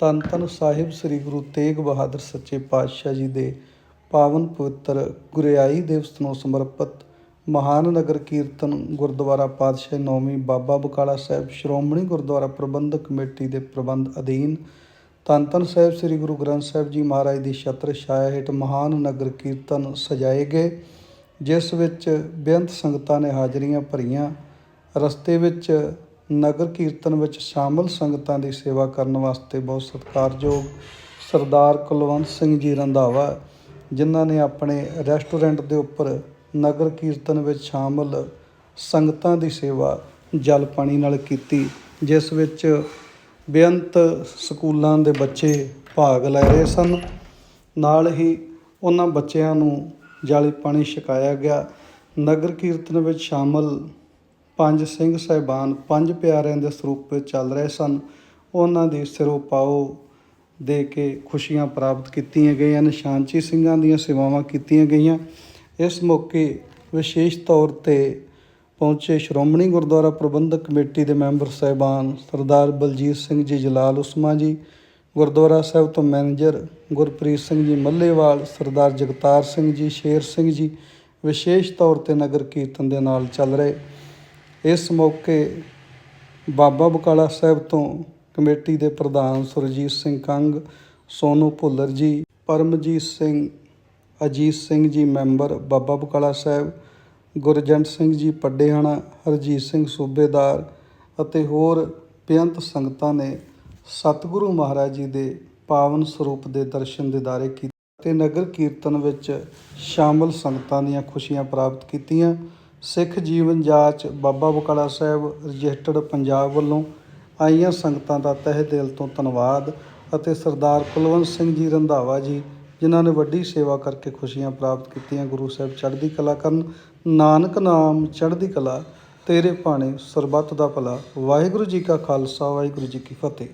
ਧੰਨ ਧੰਨ ਸਾਹਿਬ ਸ੍ਰੀ ਗੁਰੂ ਤੇਗ ਬਹਾਦਰ ਸੱਚੇ ਪਾਤਸ਼ਾਹ ਜੀ ਦੇ ਪਾਵਨ ਪਵਿੱਤਰ ਗੁਰਿਆਈ ਦਿਵਸ ਨੂੰ ਸਮਰਪਿਤ ਮਹਾਨ ਨਗਰ ਕੀਰਤਨ ਗੁਰਦੁਆਰਾ ਪਾਤਸ਼ਾਹ ਨੌਵੀਂ ਬਾਬਾ ਬਕਾਲਾ ਸਾਹਿਬ ਸ਼੍ਰੋਮਣੀ ਗੁਰਦੁਆਰਾ ਪ੍ਰਬੰਧਕ ਕਮੇਟੀ ਦੇ ਪ੍ਰਬੰਧ ਅਧੀਨ ਧੰਨ ਧੰਨ ਸਾਹਿਬ ਸ੍ਰੀ ਗੁਰੂ ਗ੍ਰੰਥ ਸਾਹਿਬ ਜੀ ਮਹਾਰਾਜ ਦੀ ਛਤਰ ਛਾਇਆ ਹੇਠ ਮਹਾਨ ਨਗਰ ਕੀਰਤਨ ਸਜਾਏ ਗਏ, ਜਿਸ ਵਿੱਚ ਬੇਅੰਤ ਸੰਗਤਾਂ ਨੇ ਹਾਜ਼ਰੀਆਂ ਭਰੀਆਂ, ਰਸਤੇ ਵਿੱਚ ਨਗਰ ਕੀਰਤਨ ਵਿੱਚ ਸ਼ਾਮਲ ਸੰਗਤਾਂ ਦੀ ਸੇਵਾ ਕਰਨ ਵਾਸਤੇ ਬਹੁਤ ਸਤਿਕਾਰਯੋਗ ਸਰਦਾਰ ਕੁਲਵੰਤ ਸਿੰਘ ਜੀ ਰੰਧਾਵਾ, ਜਿਨ੍ਹਾਂ ਨੇ ਆਪਣੇ ਰੈਸਟੋਰੈਂਟ ਦੇ ਉੱਪਰ ਨਗਰ ਕੀਰਤਨ ਵਿੱਚ ਸ਼ਾਮਲ ਸੰਗਤਾਂ ਦੀ ਸੇਵਾ ਜਲ ਪਾਣੀ ਨਾਲ ਕੀਤੀ, ਜਿਸ ਵਿੱਚ ਬੇਅੰਤ ਸਕੂਲਾਂ ਦੇ ਬੱਚੇ ਭਾਗ ਲੈ ਰਹੇ ਸਨ। ਨਾਲ ਹੀ ਉਹਨਾਂ ਬੱਚਿਆਂ ਨੂੰ ਜਲ ਪਾਣੀ ਛਕਾਇਆ ਗਿਆ। ਨਗਰ ਕੀਰਤਨ ਵਿੱਚ ਸ਼ਾਮਲ ਪੰਜ ਸਿੰਘ ਸਾਹਿਬਾਨ ਪੰਜ ਪਿਆਰਿਆਂ ਦੇ ਸਰੂਪ ਵਿੱਚ ਚੱਲ ਰਹੇ ਸਨ। ਉਹਨਾਂ ਦੀ ਸਿਰੋਂ ਪਾਓ ਦੇ ਕੇ ਖੁਸ਼ੀਆਂ ਪ੍ਰਾਪਤ ਕੀਤੀਆਂ ਗਈਆਂ, ਨਿਸ਼ਾਨਚੀ ਸਿੰਘਾਂ ਦੀਆਂ ਸੇਵਾਵਾਂ ਕੀਤੀਆਂ ਗਈਆਂ। ਇਸ ਮੌਕੇ ਵਿਸ਼ੇਸ਼ ਤੌਰ ਤੇ ਪਹੁੰਚੇ ਸ਼੍ਰੋਮਣੀ ਗੁਰਦੁਆਰਾ ਪ੍ਰਬੰਧਕ ਕਮੇਟੀ ਦੇ ਮੈਂਬਰ ਸਾਹਿਬਾਨ ਸਰਦਾਰ ਬਲਜੀਤ ਸਿੰਘ ਜੀ, ਜਲਾਲ ਉਸਮਾ ਜੀ, ਗੁਰਦੁਆਰਾ ਸਾਹਿਬ ਤੋਂ ਮੈਨੇਜਰ ਗੁਰਪ੍ਰੀਤ ਸਿੰਘ ਜੀ ਮੱਲੇਵਾਲ, ਸਰਦਾਰ ਜਗਤਾਰ ਸਿੰਘ ਜੀ, ਸ਼ੇਰ ਸਿੰਘ ਜੀ, ਵਿਸ਼ੇਸ਼ ਤੌਰ ਤੇ ਨਗਰ ਕੀਰਤਨ ਦੇ ਨਾਲ ਚੱਲ ਰਹੇ। ਇਸ ਮੌਕੇ ਬਾਬਾ ਬਕਾਲਾ ਸਾਹਿਬ ਤੋਂ ਕਮੇਟੀ ਦੇ ਪ੍ਰਧਾਨ ਸੁਰਜੀਤ ਸਿੰਘ ਕੰਗ, ਸੋਨੂ ਭੁੱਲਰ ਜੀ, ਪਰਮਜੀਤ ਸਿੰਘ, ਅਜੀਤ ਸਿੰਘ ਜੀ ਮੈਂਬਰ ਬਾਬਾ ਬਕਾਲਾ ਸਾਹਿਬ, ਗੁਰਜੰਟ ਸਿੰਘ ਜੀ ਪੱਡੇਹਾਣਾ, ਹਰਜੀਤ ਸਿੰਘ ਸੂਬੇਦਾਰ ਅਤੇ ਹੋਰ ਬੇਅੰਤ ਸੰਗਤਾਂ ਨੇ ਸਤਿਗੁਰੂ ਮਹਾਰਾਜ ਜੀ ਦੇ ਪਾਵਨ ਸਰੂਪ ਦੇ ਦਰਸ਼ਨ ਦਿਦਾਰੇ ਕੀਤੇ ਤੇ ਨਗਰ ਕੀਰਤਨ ਵਿੱਚ ਸ਼ਾਮਲ ਸੰਗਤਾਂ ਦੀਆਂ ਖੁਸ਼ੀਆਂ ਪ੍ਰਾਪਤ ਕੀਤੀਆਂ। ਸਿੱਖ ਜੀਵਨ ਜਾਂਚ ਬਾਬਾ ਬਕਾਲਾ ਸਾਹਿਬ ਰਜਿਸਟਰਡ ਪੰਜਾਬ ਵੱਲੋਂ ਆਈਆਂ ਸੰਗਤਾਂ ਦਾ ਤਹਿ ਦਿਲ ਤੋਂ ਧੰਨਵਾਦ ਅਤੇ ਸਰਦਾਰ ਕੁਲਵੰਤ ਸਿੰਘ ਜੀ ਰੰਧਾਵਾ ਜੀ, ਜਿਨ੍ਹਾਂ ਨੇ ਵੱਡੀ ਸੇਵਾ ਕਰਕੇ ਖੁਸ਼ੀਆਂ ਪ੍ਰਾਪਤ ਕੀਤੀਆਂ, ਗੁਰੂ ਸਾਹਿਬ ਚੜ੍ਹਦੀ ਕਲਾ ਕਰਨ, ਨਾਨਕ ਨਾਮ ਚੜ੍ਹਦੀ ਕਲਾ, ਤੇਰੇ ਭਾਣੇ ਸਰਬੱਤ ਦਾ ਭਲਾ, ਵਾਹਿਗੁਰੂ ਜੀ ਕਾ ਖਾਲਸਾ, ਵਾਹਿਗੁਰੂ ਜੀ ਕੀ ਫਤਿਹ।